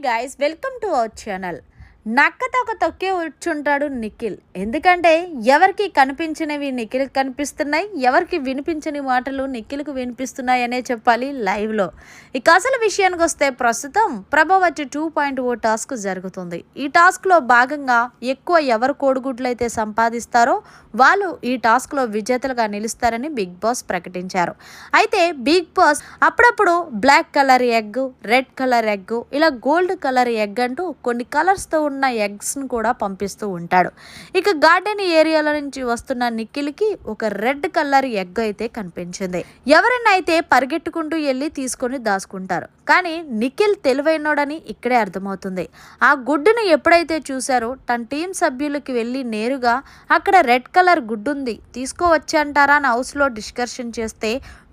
Guys welcome to our channel నక్కతో ఒక తొక్కే కూర్చుంటాడు నిఖిల్. ఎందుకంటే ఎవరికి కనిపించినవి నిఖిల్ కనిపిస్తున్నాయి ఎవరికి వినిపించని మాటలు నిఖిల్కు వినిపిస్తున్నాయి అనే చెప్పాలి లైవ్లో. ఇక అసలు విషయానికి వస్తే ప్రస్తుతం Prabhavati two point O task జరుగుతుంది. ఈ టాస్క్లో భాగంగా ఎక్కువ ఎవరు కోడిగుడ్లు అయితే సంపాదిస్తారో వాళ్ళు ఈ టాస్క్లో విజేతలుగా నిలుస్తారని బిగ్ బాస్ ప్రకటించారు. అయితే బిగ్ బాస్ అప్పుడప్పుడు black colour egg red colour egg ఇలా గోల్డ్ కలర్ ఎగ్ అంటూ కొన్ని కలర్స్తో ఉన్న ఎగ్స్ను కూడా పంపిస్తూ ఉంటాడు. ఇక గార్డెన్ ఏరియాల నుంచి వస్తున్న నిఖిల్కి ఒక రెడ్ కలర్ ఎగ్ అయితే కనిపించింది. ఎవరైనా అయితే పరిగెట్టుకుంటూ వెళ్ళి తీసుకొని దాచుకుంటారు. కానీ నిఖిల్ తెలివైనోడని ఇక్కడే అర్థమవుతుంది. ఆ గుడ్డును ఎప్పుడైతే చూశారో తన టీం సభ్యులకి వెళ్ళి నేరుగా అక్కడ రెడ్ కలర్ గుడ్డు ఉంది తీసుకోవచ్చి అంటారా అని హౌస్లో డిస్కషన్ చేస్తే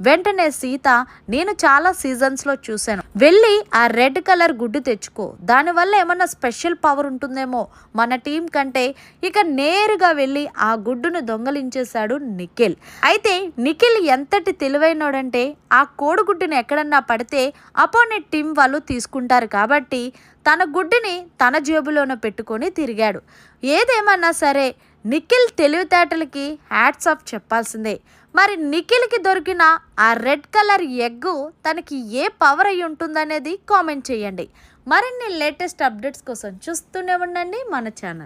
వెంటనే సీత నేను చాలా సీజన్స్లో చూశాను. వెళ్ళి ఆ రెడ్ కలర్ గుడ్డు తెచ్చుకో. దానివల్ల ఏమన్నా స్పెషల్ పవర్ ఉంటుందేమో. మన టీం కంటే ఇక నేరుగా వెళ్ళి ఆ గుడ్డును దొంగలించేశాడు నిఖిల్. అయితే నిఖిల్ ఎంతటి తెలివైనోడంటే ఆ కోడిగుడ్డుని ఎక్కడన్నా పడితే అపోనెంట్ టీం వాళ్ళు తీసుకుంటారు కాబట్టి తన గుడ్డుని తన జేబులోనే పెట్టుకొని తిరిగాడు. ఏదేమన్నా సరే నిఖిల్ తెలివితేటలకి హ్యాట్స్ ఆఫ్ చెప్పాల్సిందే. మరి నిఖిల్కి దొరికిన ఆ రెడ్ కలర్ ఎగ్గు తనకి ఏ పవర్ అయి ఉంటుందనేది కామెంట్ చేయండి. మరిన్ని లేటెస్ట్ అప్డేట్స్ కోసం చూస్తూనే ఉండండి మన ఛానల్